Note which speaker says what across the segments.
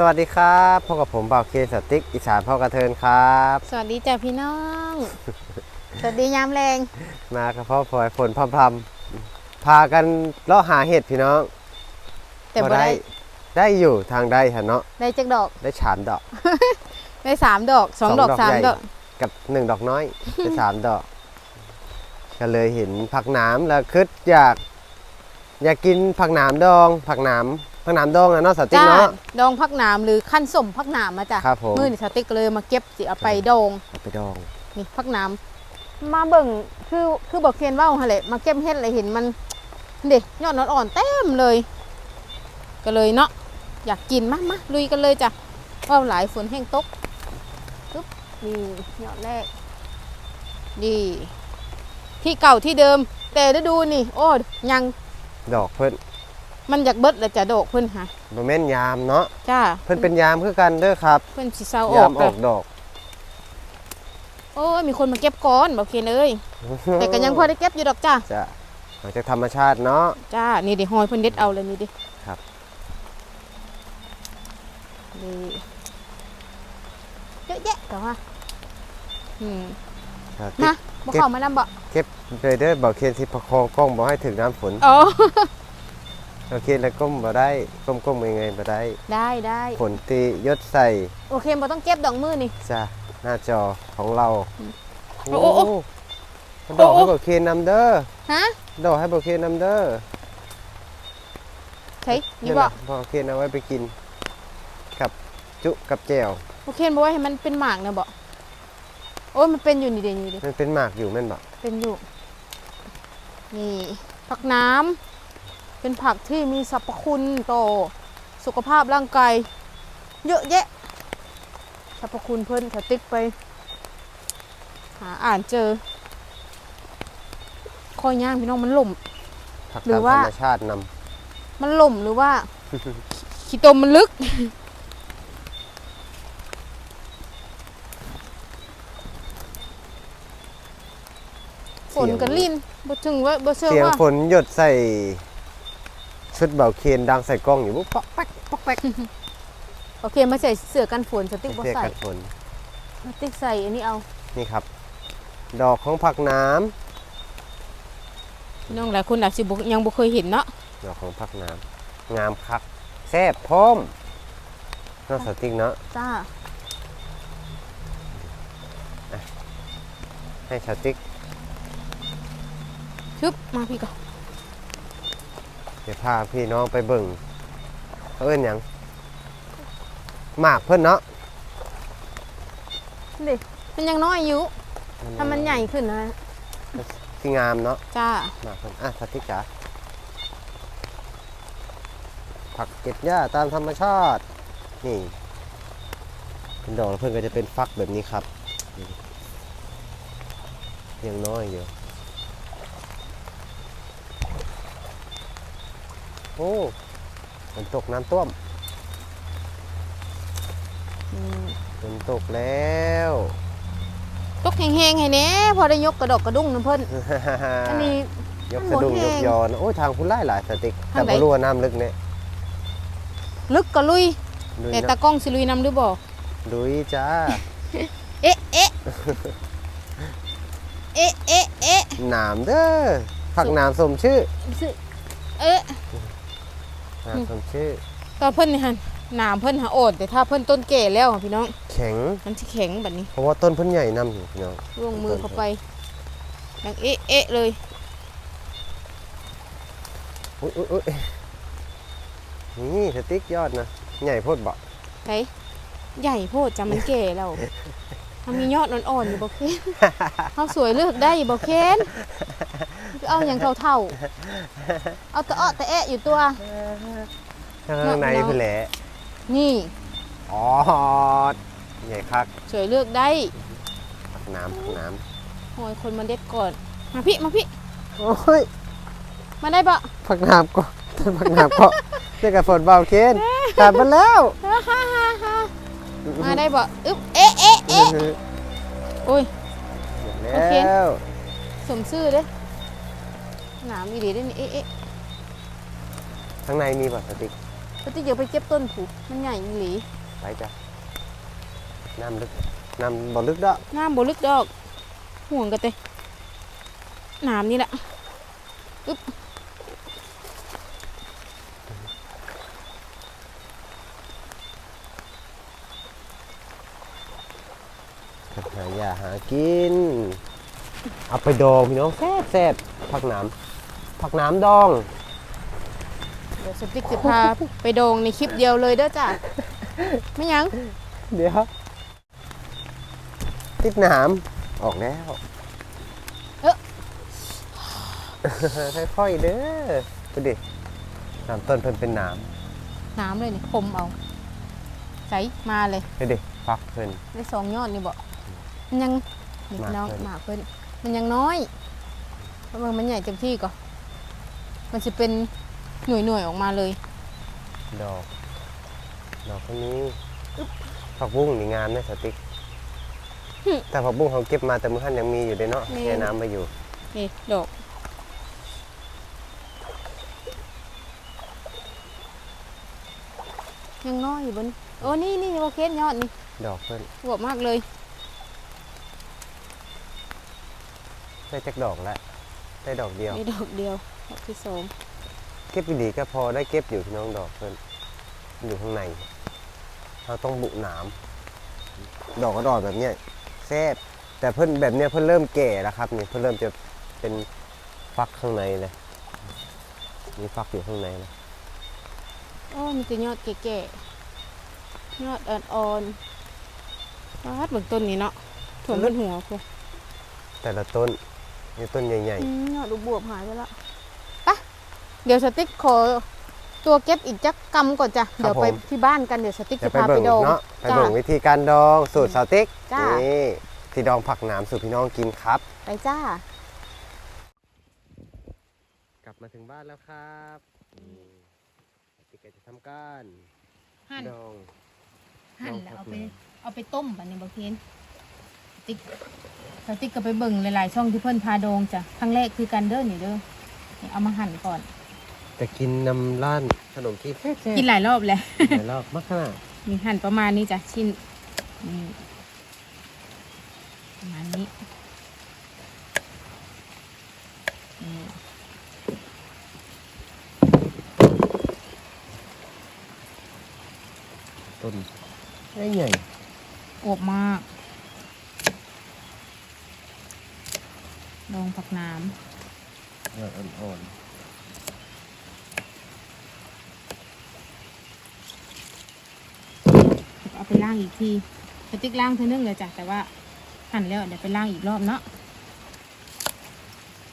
Speaker 1: สวัสดีครับพบกับผมบ่าวเคสติ๊กอีสานพ่อกระเทินครับ
Speaker 2: สวัสดีจ้ะพี่น้อง สวัสดียามแรง
Speaker 1: มากระเพาะพลอยฝนพรำๆพากันเลาะหาเห็ดพี่น้อง
Speaker 2: แต่บ่ได้
Speaker 1: ได้อยู่ทางได้ฮะเนาะ
Speaker 2: ได้จักดอก
Speaker 1: ได้ฉานดอก
Speaker 2: ได้สามดอกสองดอกสาม
Speaker 1: ใหญ่
Speaker 2: ดอก
Speaker 1: กับหนึ่งดอกน้อยได้สามดอก ก็เลยเห็นผักหนามแล้วคิดอยาก อยากกินผักหนามดอง ผักหนาม ผักหนามดองนะเนาะสติ๊ก
Speaker 2: จ้า
Speaker 1: เนาะ
Speaker 2: ดองพักหนามหรือขั้นสมพักหนามมาจ้ะ
Speaker 1: ครับผม
Speaker 2: มือนี่สติ๊กเลยมาเก็บสิเอาไปดอง
Speaker 1: เอาไปดอง
Speaker 2: นี่พักหนามมาเบิ่งคือคือบอกเคนเว่าหั่นแหละมาเก็บเฮ็ดเลยเห็นมันเด็ยอดนอนอ่อนเต็มเลย ก็เลยเนาะอยากกินมามาลุยกันเลยจ้ะว่าหลายฝนแห้งตกปึ๊บนี่ยอดแรกนี่ที่เก่าที่เดิม แต่ฤดูนี่ โอ้ยัง
Speaker 1: ดอกเพิ่น
Speaker 2: มันอยากเบิดแล้วจะโดกเพิ่นหะ
Speaker 1: บ่แม่นยามเนาะ
Speaker 2: จ้า
Speaker 1: เพิ่นเป็นยามคือกันเด้อครับ
Speaker 2: เพิ่นสิเซาอยาอ
Speaker 1: ม
Speaker 2: ก
Speaker 1: อ
Speaker 2: เล
Speaker 1: อยกดอก
Speaker 2: โอ้ยมีคนมาเก็บก้อนบอกเคนเอ้ยแต่ก็ยังพอได้เก็บอยู่ดอกจ้า
Speaker 1: จะมาจากธรรมชาติเนาะ
Speaker 2: จ้านี่ดิหอยเพิ่นเด็ดเอาเลยนี่ดิ
Speaker 1: ครับ
Speaker 2: นี่เยอะแยะแต่ว่าอืม
Speaker 1: ครับ
Speaker 2: มาบ่เข้ามานำบ่
Speaker 1: เก็บเลยเด้อบอกเคนที่ประคองกล้องบ่ให้ถึงน้ำฝน
Speaker 2: อ๋อ
Speaker 1: บอกเคนแล้วก้มบ่ได้ก้มก้มยังไงบ่ได้
Speaker 2: ได้ได้
Speaker 1: ฝนตียศใส่
Speaker 2: โอเคบ่ต้องเก็บดอกมือนี่
Speaker 1: จ้ะหน้าจอของเรา
Speaker 2: โอ้โอ้โอ้
Speaker 1: มาดอก
Speaker 2: โอ้
Speaker 1: ให้
Speaker 2: โอ้
Speaker 1: บอกเคนนำเด้อ
Speaker 2: ฮะ
Speaker 1: ดอกให้บอกเคนนำเด้อ
Speaker 2: ใช่นี่บ่ะ
Speaker 1: บอกเคนเอาไว้ไปกินกับจุกับแจ่ว
Speaker 2: โอเคบ่ว่าให้มันเป็นหมากนะบ่โอ้ยมันเป็นอยู่นี่เด้นี่เด้
Speaker 1: มันเป็นหมากอยู่แม่นบ่
Speaker 2: เป็นอยู่นี่ผักน้ำ เป็นผักที่มีสรรพคุณต่อสุขภาพร่างกายเยอะแยะสรรพคุณเพิ่นถ้าติ๊กไป หาอ่านเจอคอยย่างพี่น้องมันหล่ม
Speaker 1: ผัก
Speaker 2: หรื
Speaker 1: ตา
Speaker 2: อ
Speaker 1: ม
Speaker 2: ว่า
Speaker 1: ธรรมชาตินำ
Speaker 2: มันหล่มหรือว่า ขี้ตมมันลึกฝนกันลินบ่ถึงว่าบ่เชื่อ
Speaker 1: เสียง
Speaker 2: ว่า
Speaker 1: ฝนหยดใส่ ชุดเบาเคนดังใส่กล้องอยู่ปุ๊บป๊อกแป๊กป๊อกแป๊ก
Speaker 2: โอเคมาใส่เสื้อกันฝนสติ๊กบ่
Speaker 1: เสีย
Speaker 2: ใส่
Speaker 1: กันฝน
Speaker 2: สติ๊กใส่อันนี้เอา
Speaker 1: นี่ครับ ดอกของผักน้
Speaker 2: พี่น้องหลายคนอาจสิบ่ยังบ่เคยเห็นเนาะำ
Speaker 1: ดอกของผักน้ำงามคักแซ่บพร้อมนอกสติ๊กเนาะ
Speaker 2: จ้า
Speaker 1: ให้สติ๊ก
Speaker 2: ชึบมาพี่ก่อน
Speaker 1: เดี๋ยวพาพี่น้องไปเบิ่งเขาเอิ้นหยังหมากเพิ่นเนาะ
Speaker 2: นี่มันยังน้อยอยู่ถ้ามันใหญ่ขึ้นนะ
Speaker 1: ที่งามเนาะ
Speaker 2: จ้า
Speaker 1: หมากเพิ่นอะสติ๊กจ๋าผักเก็บหญ้าตามธรรมชาติ นี่เป็นดอกแล้วเพิ่นก็จะเป็นฟักแบบนี้ครับนี่ยังน้อยอยู่ โอ้ฝนตกน้ำท่วม
Speaker 2: อืม
Speaker 1: ฝนตกแล้ว
Speaker 2: ตกแห้งๆให้แหน่พอได้ยกกระดอกกระดุ้งน้ำเพิ่นอันนี้
Speaker 1: ยกสะดุ้ง
Speaker 2: มันหมด
Speaker 1: ย
Speaker 2: แห้
Speaker 1: ก
Speaker 2: ง
Speaker 1: ยอนโอ้ยทางคุณไล่หลายสติ๊ก
Speaker 2: ทา
Speaker 1: แต่
Speaker 2: งไหน
Speaker 1: บ่รู้ว่าน้ำลึกเนี่ย
Speaker 2: ลึกก็ลุย
Speaker 1: ลุย
Speaker 2: แต่
Speaker 1: เนาะ
Speaker 2: ตากล้องสิลุยนำหรือบ่
Speaker 1: ลุยจ้า
Speaker 2: เอ๊ะเอ๊ะเอ๊ะเอ๊ะเอ๊ะ
Speaker 1: หนามเด้อผักหนามสมชื่อ
Speaker 2: สิเอ๊ะ
Speaker 1: หนามสมชื่อ
Speaker 2: ตอนเพิ่นนี่หั่นหนามเพิ่นหาโอดแต่ถ้าเพิ่นต้นแก่แล้วอะพี่น้อง
Speaker 1: แข็ง
Speaker 2: มันสิแข็งแบบนี้
Speaker 1: เพราะว่าต้นเพิ่นใหญ่นำอยู่พี่น้อง
Speaker 2: ลงมือเข้าไปดังเอ๊ะเอ๊ะเลย
Speaker 1: อุ้ยอุ้ยอุ้ยนี่สติ๊กยอดนะใหญ่โพดบ่
Speaker 2: ไหนใหญ่โพดจำมันแก่แล้วมันมียอดอ่อนๆอยู่บ่เคนเขาสวยเลือกได้อยู่บ่เคน เอาอย่างเท่าๆ เอาแต่อ้อแต่แอะอยู่ตัว
Speaker 1: ข้างใน
Speaker 2: เนาะ
Speaker 1: เพิ่นแหละ
Speaker 2: นี่
Speaker 1: อ๋อใหญ่คัก
Speaker 2: สวยเลือกได้
Speaker 1: ผักหนามผักหนาม
Speaker 2: โอ้ยคนมาเด็ดก่อน มาพี่ มาพี่
Speaker 1: โอ้ย
Speaker 2: มาได้ปะ
Speaker 1: ผักหนามก็ผักหนามก็เรียกกับฝนเบาเคนตัดมาแล้ว
Speaker 2: มาได้ปะอึ๊บเอ๊ะเอ๊ะเอ๊ะโอ้ย
Speaker 1: หมด
Speaker 2: โอเค
Speaker 1: แล้ว
Speaker 2: สมซื่อเด้ หนามอีดีได้นี่เอ๊ะเอ๊ะ
Speaker 1: ข้างในมีบ่สติ๊ก
Speaker 2: ไปก็จะเดี๋ยวไปเก็บต้นผูมันใหญ่อีหลี
Speaker 1: ไปจ้ะน้ำลึกน้ำบ่ลึกดอก
Speaker 2: งามบ่ลึกดอก ห่วงกันเตะน้ำนี่แหละอึ๊บ
Speaker 1: หายาหากิน เอาไปดองพี่น้องแซ่บแซ่บผักน้ำ ผักน้ำดอง
Speaker 2: เดี๋ยวสติ๊กจะพาไปโดงในคลิปเดียวเลยเด้อจ้ะไม่ยัง
Speaker 1: เดี๋ยวติดน้ำออกแล้ว
Speaker 2: เอ๊ะ
Speaker 1: ค่อยๆเด้อดูดิน้ำต้นเพิ่นเป็นน้
Speaker 2: น้ำเลยนี่คมเอาใส่มาเลยำ
Speaker 1: ดูดิฟักเพิ่น
Speaker 2: ได้สองยอดนี่บอกมันยังเด็ก
Speaker 1: มาก
Speaker 2: น้อง
Speaker 1: เพิ่น
Speaker 2: หมากเพิ่นมันยังน้อยเพราะมันมันใหญ่เต็มที่ก่อน มันจะเป็นหน่วยหน่วยๆออกมาเลย
Speaker 1: ดอก ดอกคนนี้ผักบุ้งนี่งามนะสติ๊ก
Speaker 2: หึ
Speaker 1: แต่ผักบุ้งเขาเก็บมาแต่มื้อหันยังมีอยู่เด้เนาะ
Speaker 2: มี
Speaker 1: แช่น้ำไปอยู่
Speaker 2: นี่ดอก ยังน้อยอยู่บนโอ้นี่นี่โอเคสยอดนี่
Speaker 1: ดอกเพิ่น
Speaker 2: อวบมากเลย
Speaker 1: ได้จักดอกแล้วได้ดอกเดียว
Speaker 2: นี่ดอกเดียว ดอกที่สอง
Speaker 1: เก็บดีๆก็พอได้เก็บอยู่พี่น้องดอกเพิ่นอยู่ข้างใน เราต้องบุหนามดอกก็ดอกแบบเนี้ยแซ่บแต่เพิ่นแบบเนี้ยเพิ่นเริ่มแก่แล้วครับนี่เพิ่นเริ่มจะเป็นฟักข้างในเลยมีฟักอยู่ข้างในเลย
Speaker 2: โอ้มีแต่ยอดแก่ๆยอดอ่อนๆฟาดเบื้องต้นนี้เนาะถ่วมบนหัวกู
Speaker 1: แต่ละต้นมีต้นใหญ่
Speaker 2: อืมยอดดูบวบหายไปละไปะ เดี๋ยวสติ๊กขอตัวเก็บอีกจักกำก่อนจ้ะ เดี๋ยวไปที่บ้านกันเดี๋ยวสติ๊ก
Speaker 1: ๆจะ
Speaker 2: จะ
Speaker 1: ไป
Speaker 2: พาไป
Speaker 1: เบิ่ง
Speaker 2: ดอง
Speaker 1: เนาะไป
Speaker 2: จ้า
Speaker 1: เบิ่งวิธีการดองสูตรสาวติ๊ก
Speaker 2: จ้า
Speaker 1: นี่ที่ดองผักหนามสูตรพี่น้องกินครับ
Speaker 2: ไปจ้า
Speaker 1: กลับมาถึงบ้านแล้วครับนี่ติ๊กก็จะทำการ
Speaker 2: หั่น
Speaker 1: ดอง
Speaker 2: หั่น
Speaker 1: ดอง
Speaker 2: แล้ว
Speaker 1: ผั
Speaker 2: เอา
Speaker 1: ก
Speaker 2: ไป
Speaker 1: หนาม
Speaker 2: เอาไปต้มบัดนี้บ่เพียนติ๊กสติ๊กก็ไปเบิ่งหลายๆช่องที่เพิ่นพาดองจ้ะครั้งแรกคือกันเด้อนี่เด้อนี่เอามาหั่นก่อน
Speaker 1: จะกินนำร้านขนมที่แซ่บๆ
Speaker 2: กินหลายรอบแล้ว
Speaker 1: หลายรอบมากขนาด
Speaker 2: นี่หั่นประมาณนี้จ้ะชิ้นนี่ประมาณนี้นี่
Speaker 1: ต้นใหญ่
Speaker 2: อวบมากลงผักน้
Speaker 1: ๆยอดอ่อนำ
Speaker 2: เอาไปล่างอีกทีสติ๊กล่างเท่านึงเลยจ้ะแต่ว่าหั่นแล้วเดี๋ยวไปล่างอีกรอบเนาะ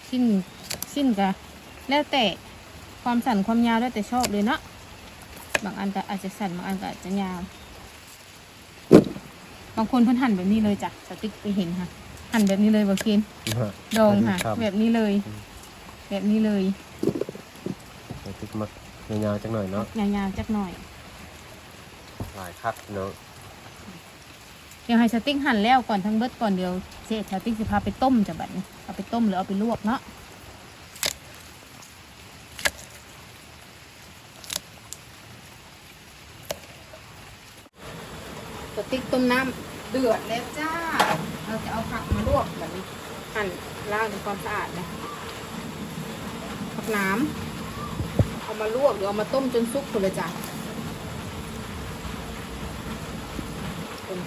Speaker 2: ชิ้นชิ้นก็แล้วแต่ความสั่นความยาวแล้วแต่ชอบเลยเนาะบางอันก็อาจจะสั่นบางอันก็อาจจะยาว บางคนเพิ่นหั่นแบบนี้เลยจ้ะสติ๊กไปเห็นค่ะ หั่นแบบนี้เลยบ่เคน
Speaker 1: ๆ
Speaker 2: ดองค่ะ
Speaker 1: ครับ
Speaker 2: แบบนี้เลย
Speaker 1: อืม
Speaker 2: แบบนี้เลย
Speaker 1: เดี๋ยวติ๊กมักยาวๆจังหน่อยเนาะ
Speaker 2: ยาวๆจักหน่อย
Speaker 1: หลายคักเนาะ
Speaker 2: เดี๋ยวให้สติ๊กหั่นแล้วก่อนทั้งเบิดก่อนเดี๋ยวเจ๊สติ๊กจะพาไปต้มจะบัดนี้เอาไปต้มหรือเอาไปลวกเนาะสติ๊กต้มน้ำเดือดแล้วจ้า เราจะเอาผักมาลวกแบบนี้หั่นล้างทำความสะอาดนะผักน้ำเอามาลวกหรือเอามาต้มจนสุกเลยจ้ะ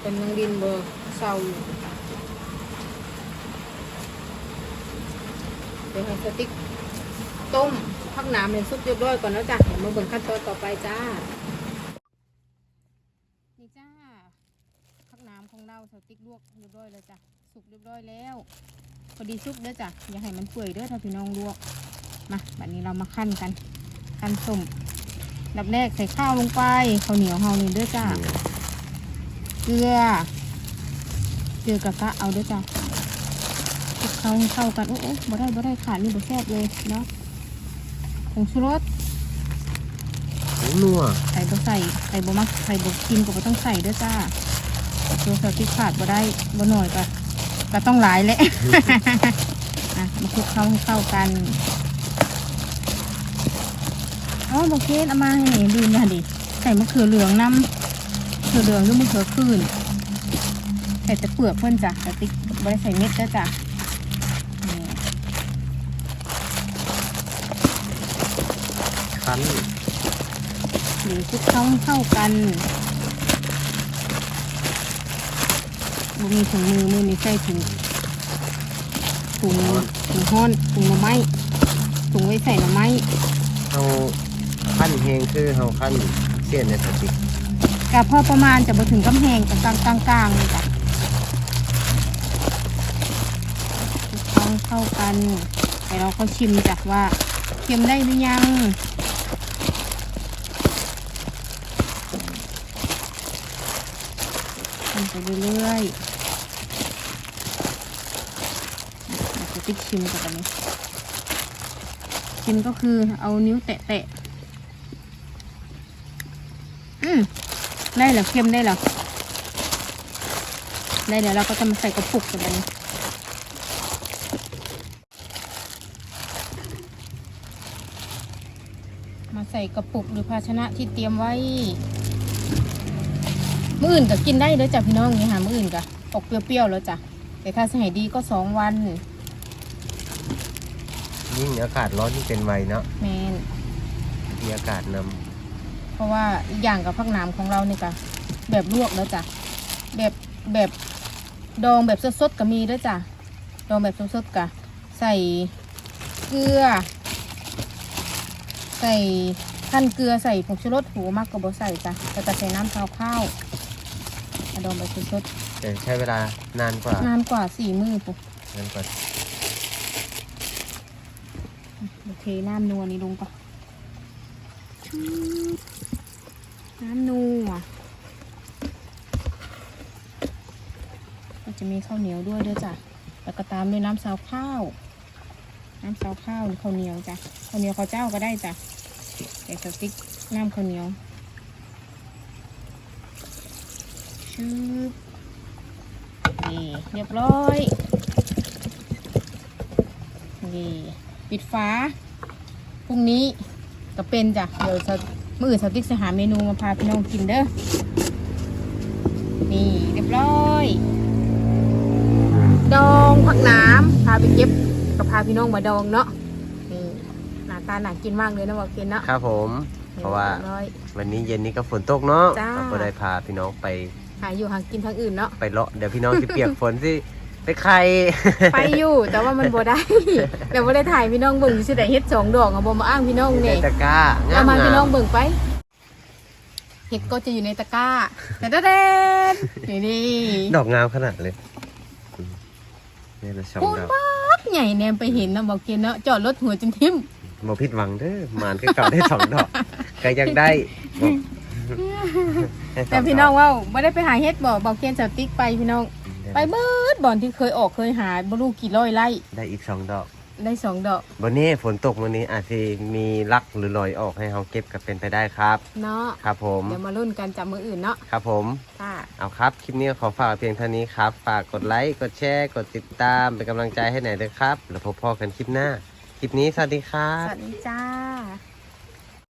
Speaker 2: เป็นนังดินเบอร์เศร้าอยู่เดี๋ยวให้สติ๊กต้มพักน้ำเป็นซุปเรียบร้อยก่อนแล้วจ้ะเดี๋ยวมาเบิ่งขั้นตอนต่อไปจ้า นี่จ้าพักน้ำของเราสติ๊กลวกเรียบร้อยแล้วจ้ะสุกเรียบร้อยแล้วพอดีสุกเด้อจ้ะอย่าให้มันเปื่อยเด้อถ้าพี่น้องลวกมาแบัดนี้เรามาขั้นกันขั้นส้มดับแรกใส่ข้าวลงไปข้าวเหนียวเฮานี่ด้อจ้า กลือ เกลือกับกะเอาด้วยจ้ะคลุกเข้าให้เข้ากัน โอ้โอ้บ่ได้บ่ได้ขาดนี่บ่แซ่บเลยเนาะผงชูรส
Speaker 1: หมูนัว
Speaker 2: ใส่บ่ใส่ใส่บ่มักใส่บ่กินก็บ่ต้องใส่ด้วยจ้าตัวสติขาดบ่ได้บ่หน่อยก็ก็ต้องหลายแหละอะมาคลุกเข้าให้เข้ากันอ๋อบ่เคนเอามาให้ลืมนะดิส่มะเขือเหลืองน้ำมะ เขือเหลืองหรือมะเขือคืนใส่แต่เปลือกเพื่อนจ้ะแต่ติ๊กไม่ได้ใส่เม็ดเด้อจ้ะนี่
Speaker 1: คั้น
Speaker 2: หรือคลุกเข้าให้เข้ากันบ่มีถุงมือมือนี่ใส่ถุงถุงถุงห้อนถุงหน่อไม้ถุงไว้ใส่หน่อไม้
Speaker 1: เอาขั้นเฮงคือเอาขั้นเสี้ยนในสติก
Speaker 2: กะพอประมาณจะมาถึงกำแพงกลางกลางกลางๆเลยจ้ะคลุกเข้าให้เข้ากันแต่เราก็ชิมจ้ะว่าเค็มได้หรือยังทำไปเรื่อยๆจะติ๊กชิมกันอันนี้ชิมก็คือเอานิ้วแตะๆ อืม ได้เหรอเค็มได้เหรอได้เดี๋ยวเราก็จะมาใส่กระปุกกันอันนี้มาใส่กระปุกหรือภาชนะที่เตรียมไว้มื้ออื่นก็กินได้เด้อจ้ะพี่น้องอย่างนี้ค่ะมื้ออื่นก็ออกเปรี้ยวๆแล้วจ้ะแต่ถ้าสมัยดีก็สองวัน
Speaker 1: ยิ่งอากาศร้อนที่งเป็นไวเนาะ
Speaker 2: แมน
Speaker 1: มีอากาศน
Speaker 2: เพราะว่าอีกอย่างกับผักหนามของเรานี่ก็แบบลวกแล้วจ้ะแบบแบบดองแบบสดๆก็มีเด้วยจ้ะดองแบบสดๆก็ใส่เกลือ ใส่ขั้นเกลือใส่ผงชูรสหูมากก็บ่ใส่จ้ะแต่ก็ใส่น้ำซาวข้าวเอาดองแบบสดำ
Speaker 1: แต่ใช้เวลานานกว่า
Speaker 2: ๆนานกว่าสี่มื้อปุ๊
Speaker 1: นานกว่า
Speaker 2: โอเคน้ำนัวนี่ลงปะน้ำนัวก็จะมีข้าวเหนียวด้วยด้วยจ้ะ แล้วก็ตามด้วยน้ำซาวข้าว น้ำซาวข้าวหรือข้าวเหนียวจ้ะ ข้าวเหนียวข้าวเจ้าก็ได้จ้ะแต่สติ๊กน้ำข้าวเหนียวชืบนี่เรียบร้อยนี่ปิดฟ้าพรุ่งนี้ก็เป็นจ้ะ เดี๋ยวจะ มื่ออื่นสติ๊กจะหาเมนูมาพาพี่น้องกินเด้อ นี่เรียบร้อย ดองผักน้ำพาไปเก็บก็พาพี่น้องมาดองเนาะ นี่หน้าตาหนากินมากเลยนะบอกเคนเนาะ
Speaker 1: ครับผม เพราะว่า
Speaker 2: รียบร้อย
Speaker 1: วันนี้เย็นนี้ก็ฝนตกเนาะ
Speaker 2: จ้า
Speaker 1: เราก็ได้พาพี่น้องไป
Speaker 2: หาอยู่หากินทางอื่นเนาะ
Speaker 1: ไปเลาะเดี๋ยวพี่น้องจะเปียกฝนสิ ไปใคร
Speaker 2: ไปอยู่ แต่ว่ามันบ่ได้เดี๋ยวบ่ได้ถ่ายพี่น้องเบิ่งสิได้เฮ็ดสองดอกอะบ่มาอ้างพี่น้อง
Speaker 1: ใน
Speaker 2: เนี่ย
Speaker 1: ตะกร้า
Speaker 2: เอามาพี่น้อง
Speaker 1: งาม
Speaker 2: เบิ่งไป เห็ดก็จะอยู่ในตะกร้าแต่ตะเดนนี่นี่
Speaker 1: ๆดอกงามขนาดเลยอืมนี่เราชม
Speaker 2: พูด
Speaker 1: ดอก
Speaker 2: ปักใหญ่แนมไปเห็นนะบอกเกณฑ์เนาะจอดรถหัวจนทิ่ม
Speaker 1: บ่ผิดหวังเด้อหมานก็เก่าได้สองดอกก็ยังได้บอกได้ส
Speaker 2: แต่
Speaker 1: ดก
Speaker 2: พี่น้องว่าไม่ได้ไปหาเฮ็ดบอกบอกเกณฑ์สติ๊กไปพี่น้อง ไปเบิดบ่อนที่เคยออกเคยหาบ่รู้กี่ร้อยไร่
Speaker 1: ได้อีกสองดอก
Speaker 2: ได้สองดอก
Speaker 1: วันนี้ฝนตกวันนี้อาจจะมีลักหรือลอยออกให้เราเก็บกันเป็นไปได้ครับ
Speaker 2: เนาะ
Speaker 1: ครับผม
Speaker 2: เดี๋ยวมาลุ้นกันจับมืออื่นเนาะ
Speaker 1: ครับผม
Speaker 2: ค่ะ
Speaker 1: เอาครับคลิปนี้ขอฝากเพียงเท่านี้ครับ ฝากกดไลค์กดแชร์ กดติดตามเป็นกำลังใจให้หน่อยด้วยครับ แล้วพบพ่อกันคลิปหน้า คลิปนี้สวัสดีครั
Speaker 2: ส
Speaker 1: บ
Speaker 2: วัสดีจ้า